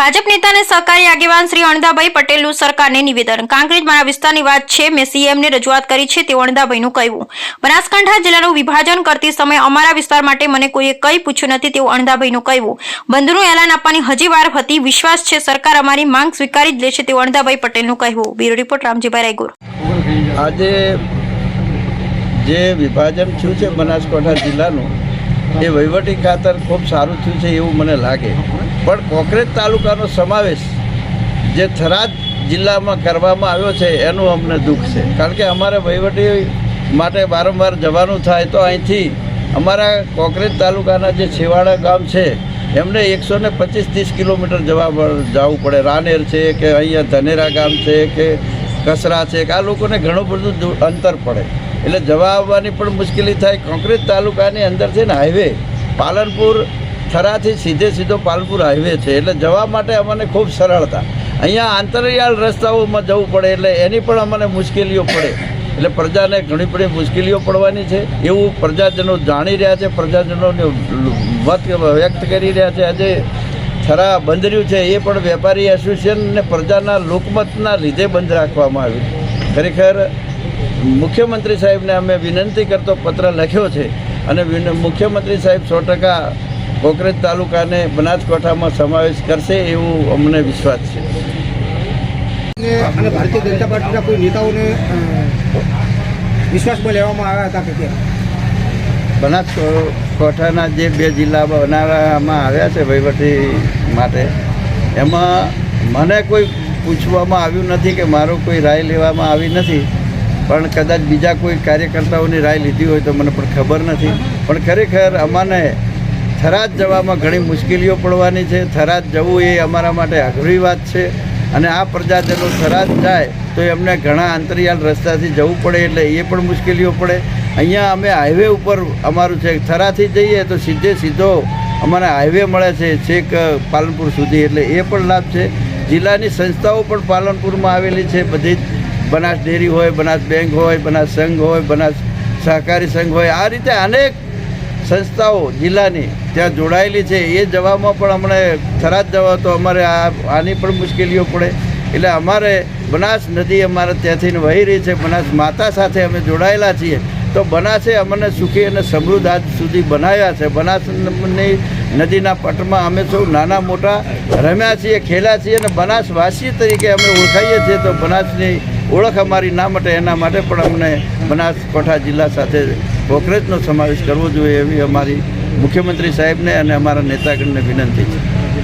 ભાજપ નેતા અને સહકારી આગેવાન શ્રી અણદાભાઈ પટેલનું સરકારને નિવેદન. કાંકરેજ મારા વિસ્તારની વાત છે. મેં સીએમને રજૂઆત કરી છે તેવું અણદાભાઈનું કહેવું. બનાસકાંઠા જિલ્લાનું વિભાજન કરતી સમયે અમારા વિસ્તાર માટે મને કોઈએ કંઈ પૂછ્યું નથી તેવું અણદાભાઈનું કહેવું. બંધનું એલાન આપવાની હજી વાર હતી. વિશ્વાસ છે. સરકાર અમારી માંગ સ્વીકારી જ લેશે તેવું અણદાભાઈ પટેલનું કહેવું. Bureau report, Ramjibhai Raygur. આજે જે વિભાજન થયું છે બનાસકાંઠા જિલ્લાનું, એ વહીવટી ખાતર ખૂબ સારું થયું છે એવું મને લાગે. પણ કોંકરેજ તાલુકાનો સમાવેશ જે થરાદ જિલ્લામાં કરવામાં આવ્યો છે, એનું અમને દુઃખ છે. કારણ કે અમારે વહીવટી માટે વારંવાર જવાનું થાય તો અહીંથી અમારા કોંકરેજ તાલુકાના જે છેવાડા ગામ છે, એમને એકસો ને પચીસ ત્રીસ કિલોમીટર જવા જવું પડે. રાનેર છે કે અહીંયા ધનેરા ગામ છે કે કસરા છે કે આ લોકોને ઘણું બધું અંતર પડે. એટલે જવા આવવાની પણ મુશ્કેલી થાય. કોંકરેજ તાલુકાની અંદર છે ને હાઈવે, પાલનપુર થરાથી સીધે સીધો પાલપુર હાઈવે છે. એટલે જવા માટે અમને ખૂબ સરળતા. અહીંયા આંતરિયાળ રસ્તાઓમાં જવું પડે એટલે એની પણ અમને મુશ્કેલીઓ પડે. એટલે પ્રજાને ઘણી બધી મુશ્કેલીઓ પડવાની છે. એવું પ્રજાજનો જાણી રહ્યા છે પ્રજાજનોને મત વ્યક્ત કરી રહ્યા છે. આજે થરા બંધ રહ્યું છે. એ પણ વેપારી એસોસિએશન અને પ્રજાના લોકમતના લીધે બંધ રાખવામાં આવ્યું ખરેખર મુખ્યમંત્રી સાહેબને અમે વિનંતી કરતો પત્ર લખ્યો છે અને મુખ્યમંત્રી સાહેબ સો ટકા કોકરેજ તાલુકાને બનાસકાંઠામાં સમાવેશ કરશે એવું અમને વિશ્વાસ છે. અને ભારતીય જનતા પાર્ટીના કોઈ નેતાઓને વિશ્વાસમાં લેવામાં આવ્યા હતા કે કેમ? બનાસકાંઠાના જે બે જિલ્લા બનાવવામાં આવ્યા છે વહીવટી માટે એમાં મને કોઈ પૂછવામાં આવ્યું નથી કે મારો કોઈ રાય લેવામાં આવી નથી પણ કદાચ બીજા કોઈ કાર્યકર્તાઓની રાય લીધી હોય તો મને પણ ખબર નથી. પણ ખરેખર અમાને થરાદ જવામાં ઘણી મુશ્કેલીઓ પડવાની છે. થરાદ જવું એ અમારા માટે અઘરી વાત છે અને આ પ્રજાજનો થરાદ જાય તો એમને ઘણા અંતરિયાળ રસ્તાથી જવું પડે એટલે એ પણ મુશ્કેલીઓ પડે. અહીંયા અમે હાઈવે ઉપર અમારું છે. થરાથી જઈએ તો સીધે સીધો અમારે હાઈવે મળે છે છેક પાલનપુર સુધી. એટલે એ પણ લાભ છે. જિલ્લાની સંસ્થાઓ પણ પાલનપુરમાં આવેલી છે. બધી જ બનાસ ડેરી હોય, બનાસ બેંક હોય, બનાસ સંઘ હોય, બનાસ સહકારી સંઘ હોય. આ રીતે અનેક સંસ્થાઓ, જિલ્લાની ત્યાં જોડાયેલી છે, એ જવામાં પણ અમને થરાદ જવા તો અમારે આ, આની પણ મુશ્કેલીઓ પડે. એટલે અમારે બનાસ નદી અમારે ત્યાંથી વહી રહી છે, બનાસ માતા સાથે અમે જોડાયેલા છીએ. તો બનાસે અમને સુખી અને સમૃદ્ધ આજ સુધી બનાવ્યા છે. બનાસની નદીના પટમાં અમે સૌ નાના મોટા રમ્યા છીએ, ખેલ્યા છીએ અને બનાસવાસી તરીકે અમે ઓળખાઈએ છીએ. તો બનાસની ઓળખ અમારી ના માટે, એના માટે પણ અમને બનાસકાંઠા જિલ્લા સાથે કોકરેજનો સમાવેશ કરવો જોઈએ એવી અમારી મુખ્યમંત્રી સાહેબને અને અમારા નેતાગણને વિનંતી છે.